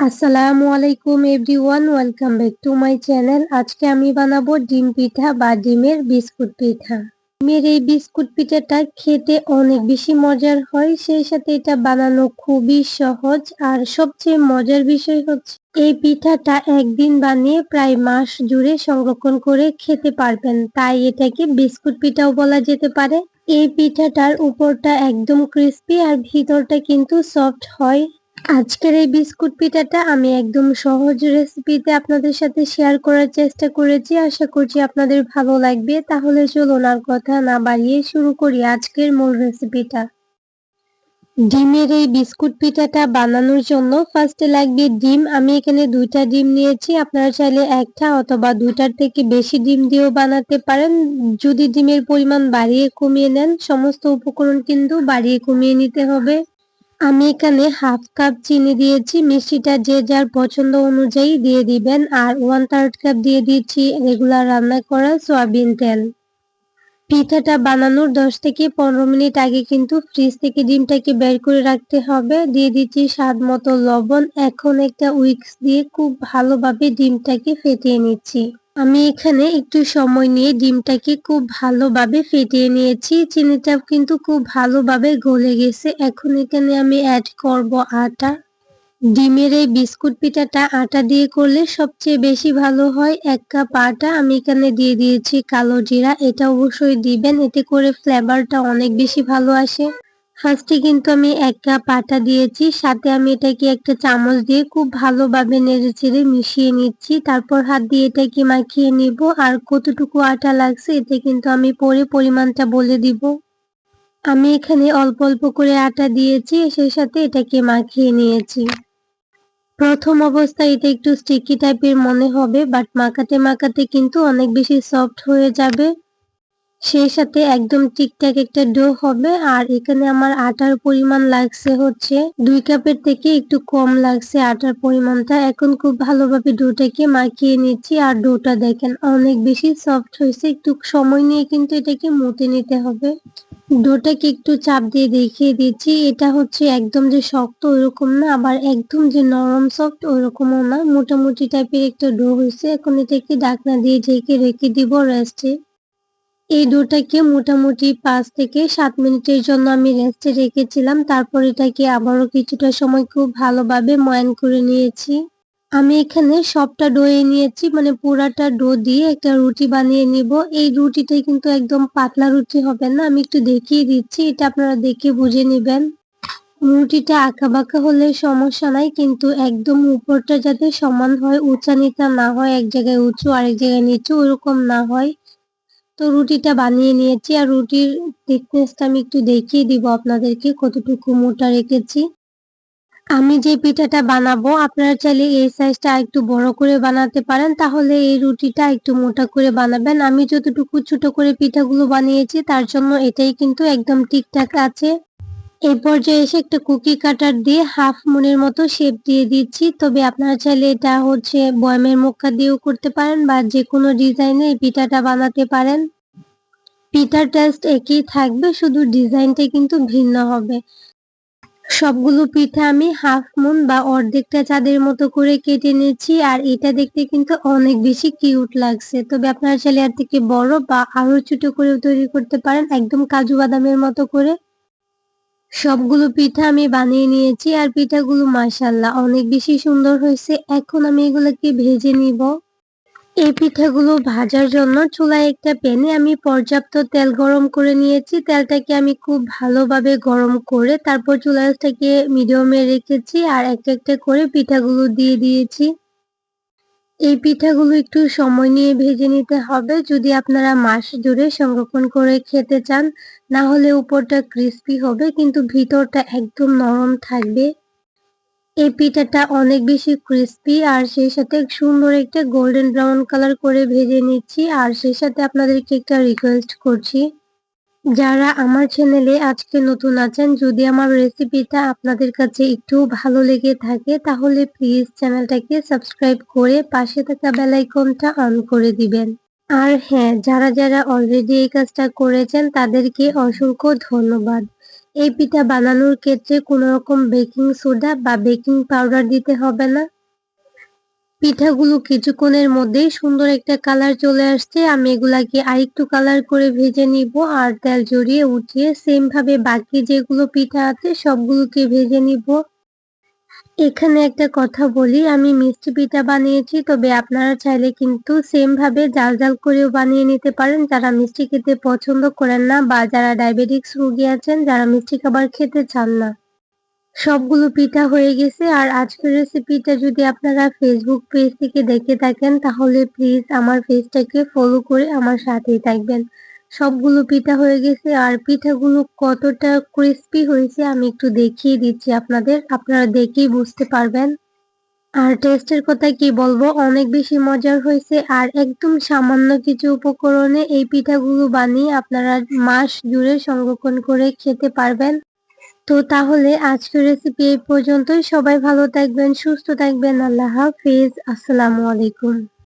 আসসালামু আলাইকুম everyone, welcome back to my channel. আজকে আমি বানাবো ডিম পিঠা বা ডিমের বিস্কুট পিঠা। ডিমের এই বিস্কুট পিঠাটা খেতে অনেক বেশি মজার হয়, সেই সাথে এটা বানানো খুবই সহজ। আর সবচেয়ে মজার বিষয় হচ্ছে, এই পিঠাটা একদিন বানিয়ে প্রায় মাস জুড়ে সংরক্ষণ করে খেতে পারবেন। তাই এটাকে বিস্কুট পিঠাও বলা যেতে পারে। এই পিঠাটার উপরটা একদম ক্রিস্পি আর ভিতরটা কিন্তু সফট হয়। আজকের এই বিস্কুট পিঠাটা আমি একদম সহজ রেসিপিতে আপনাদের সাথে শেয়ার করার চেষ্টা করেছি। আশা করছি আপনাদের ভালো লাগবে। তাহলে চলুন আর কথা না বাড়িয়ে শুরু করি আজকের মূল রেসিপিটা ডিমের এই বিস্কুট পিঠাটা বানানোর জন্য ফার্স্টে লাগবে ডিম। আমি এখানে দুইটা ডিম নিয়েছি। আপনারা চাইলে একটা অথবা দুইটার থেকে বেশি ডিম দিয়েও বানাতে পারেন। যদি ডিমের পরিমাণ বাড়িয়ে কমিয়ে নেন, সমস্ত উপকরণ কিন্তু বাড়িয়ে কমিয়ে নিতে হবে। আমি এখানে হাফ কাপ চিনি দিয়েছি, মিষ্টিটা যে যার পছন্দ অনুযায়ী দিয়ে দিবেন। আর ওয়ান থার্ড কাপ দিয়ে দিচ্ছি রেগুলার রান্না করা সয়াবিন তেল। পিঠাটা বানানোর দশ থেকে পনেরো মিনিট আগে কিন্তু ফ্রিজ থেকে ডিমটাকে বের করে রাখতে হবে। দিয়ে দিচ্ছি স্বাদ মতো লবণ। এখন একটা উইক্স দিয়ে খুব ভালোভাবে ডিমটাকে ফেটিয়ে নিচ্ছি। আমি এখানে একটু সময় নিয়ে ডিমটাকে খুব ভালোভাবে ফেটিয়ে নিয়েছি। চিনিটা কিন্তু খুব ভালোভাবে গলে গেছে। এখন এখানে আমি অ্যাড করব আটা। ডিমের এই বিস্কুট পিঠাটা আটা দিয়ে করলে সবচেয়ে বেশি ভালো হয়। এক কাপ আটা আমি এখানে দিয়ে দিয়েছি কালো জিরা। এটা অবশ্যই দিবেন। এতে করে ফ্লেভারটা অনেক বেশি ভালো আসে। ফার্স্টে কিন্তু আমি এক কাপ আটা দিয়েছি, সাথে আমি এটাকে একটা চামচ দিয়ে খুব ভালোভাবে নেড়ে চেড়ে মিশিয়ে নিচ্ছি। তারপর হাত দিয়ে এটাকে মাখিয়ে নিব, আর কতটুকু আটা লাগছে এতে কিন্তু আমি পরে পরিমাণটা বলে দিব। আমি এখানে অল্প অল্প করে আটা দিয়েছি, সেই সাথে এটাকে মাখিয়ে নিয়েছি। প্রথম অবস্থায় এটা একটু স্টিকি টাইপের মনে হবে বাট মাখাতে মাখাতে কিন্তু অনেক বেশি সফট হয়ে যাবে। সেই সাথে একদম ঠিকঠাক একটা ডো হবে। আর এখানে আমার আটার পরিমাণ লাগছে হচ্ছে দুই কাপের থেকে একটু কম লাগছে আটার পরিমাণটা। এখন খুব ভালোভাবে ডোটাকে মাখিয়ে নিচ্ছি। আর ডোটা দেখেন অনেক বেশি সফট হয়েছে। একটু সময় নিয়ে কিন্তু এটাকে মতে নিতে হবে। ডোটাকে একটু চাপ দিয়ে দেখিয়ে দিচ্ছি। এটা হচ্ছে একদম যে শক্ত ওইরকম না, আবার একদম যে নরম সফট ওইরকমও না। মোটামুটি টাইপের একটা ডো হয়েছে। এখন এটাকে ডাকনা দিয়ে ঢেকে রেখে দিব রেস্টে এই ডোটাকে মোটামুটি পাঁচ থেকে সাত মিনিটের জন্য আমি রেস্টে রেখেছিলাম। তারপর এটাকে আবারও কিছুটা সময় খুব ভালোভাবে ময়ান করে নিয়েছি। আমি এখানে সবটা ডোয়ে নিয়েছি মানে পুরাটা ডো দিয়ে একটা রুটি বানিয়ে নিব। এই রুটিটাই কিন্তু একদম পাতলা রুটি হবে না, আমি একটু দেখিয়ে দিচ্ছি, এটা আপনারা দেখে বুঝে নেবেন। রুটিটা আঁকা বাঁকা হলে সমস্যা নাই, কিন্তু একদম উপরটা যাতে সমান হয়, উঁচা নিচা না হয়, এক জায়গায় উঁচু, আরেক জায়গায় নিচু, ওরকম না হয়। তো রুটিটা বানিয়ে নিয়েছি আর রুটির থিকনেসটা আমি একটু দেখিয়ে দিব আপনাদেরকে কতটুকু মোটা রেখেছি। আমি যে পিঠাটা বানাবো, আপনারা চাইলে এই সাইজটা একটু বড় করে বানাতে পারেন, তাহলে এই রুটিটা একটু মোটা করে বানাবেন। আমি যতটুকু ছোট করে পিঠাগুলো বানিয়েছি, তার জন্য এটাই কিন্তু একদম ঠিকঠাক আছে। এই পর্যায়ে এসে একটা কুকি কাটার দিয়ে হাফ মুনের মতো শেপ দিয়ে দিচ্ছি। তবে আপনারা চাইলে এটা হচ্ছে বয়মের মুখা দিয়েও করতে পারেন বা যে কোনো ডিজাইনে এই পিঠাটা বানাতে পারেন। পিঠার টেস্ট একই থাকবে, শুধু ডিজাইনটা কিন্তু ভিন্ন হবে। সবগুলো পিঠা আমি হাফ মুন বা অর্ধেকটা চাঁদের মতো করে কেটে নিয়েছি আর এটা দেখতে কিন্তু অনেক বেশি কিউট লাগছে। তবে আপনারা চাইলে আর থেকে বড় বা আরও ছোট করেও তৈরি করতে পারেন, একদম কাজু বাদামের মতো করে। সবগুলো পিঠা আমি বানিয়ে নিয়েছি আর পিঠাগুলো মাসাল্লাহ অনেক বেশি সুন্দর হয়েছে। এখন আমি এগুলোকে ভেজে নিব। এই পিঠাগুলো ভাজার জন্য চুলায় একটা প্যানে আমি পর্যাপ্ত তেল গরম করে নিয়েছি। তেলটাকে আমি খুব ভালোভাবে গরম করে তারপর চুলাটাকে মিডিয়ামে রেখেছি আর একটা একটা করে পিঠাগুলো দিয়ে দিয়েছি। এই পিঠাগুলো একটু সময় নিয়ে ভেজে নিতে হবে। যদি আপনারা মাস জুড়ে সংরক্ষণ করে খেতে চান, না হলে উপরটা ক্রিস্পি হবে, কিন্তু ভিতরটা একদম নরম থাকবে। এই পিঠাটা অনেক বেশি ক্রিস্পি আর সেই সাথে সুন্দর একটা গোল্ডেন ব্রাউন কালার করে ভেজে নিচ্ছি, আর সেই সাথে আপনাদেরকে একটা রিকোয়েস্ট করছি। যারা আমার চ্যানেলে আজকে নতুন আছেন, যদি আমার রেসিপিটা আপনাদের কাছে একটু ভালো লেগে থাকে, তাহলে প্লিজ চ্যানেলটাকে সাবস্ক্রাইব করে পাশে থাকা বেলাইকনটা অন করে দিবেন। আর হ্যাঁ যারা যারা অলরেডি এই কাজটা করেছেন, তাদেরকে অসংখ্য ধন্যবাদ। এই পিঠা বানানোর ক্ষেত্রে কোনো রকম বেকিং সোডা বা বেকিং পাউডার দিতে হবে না। পিঠাগুলো কিছুক্ষণের মধ্যেই সুন্দর একটা কালার চলে আসছে। আমি এগুলাকে আরেকটু কালার করে ভেজে নিব আর তেল জড়িয়ে উঠিয়ে সেম ভাবে বাকি যেগুলো পিঠা আছে সবগুলোকে ভেজে নিব। এখানে একটা কথা বলি, আমি মিষ্টি পিঠা বানিয়েছি, তবে আপনারা চাইলে কিন্তু সেম ভাবে জাল জাল করেও বানিয়ে নিতে পারেন। যারা মিষ্টি খেতে পছন্দ করেন না বা যারা ডায়াবেটিক্স রুগী আছেন, যারা মিষ্টি খাবার খেতে চান না। সবগুলো পিঠা হয়ে গেছে। আর আজকের রেসিপিটা যদি আপনারা ফেসবুক পেজ থেকে দেখে থাকেন, তাহলে প্লিজ আমার পেজটাকে ফলো করে আমার সাথেই থাকবেন। সবগুলো পিঠা হয়ে গেছে। আর পিঠাগুলো কতটা ক্রিস্পি হয়েছে আমি একটু দেখিয়ে দিচ্ছি আপনাদের। আপনারা দেখেই বুঝতে পারবেন। আর টেস্টের কথা কি বলব? অনেক বেশি মজার হয়েছে। আর একদম সামান্য কিছু উপকরণে এই পিঠাগুলো বানিয়ে আপনারা মাস জুড়ে সংরক্ষণ করে খেতে পারবেন। তো তাহলে আজকের রেসিপি এই পর্যন্তই। সবাই ভালো থাকবেন, সুস্থ থাকবেন। আল্লাহ হাফিজ। আসসালামু আলাইকুম।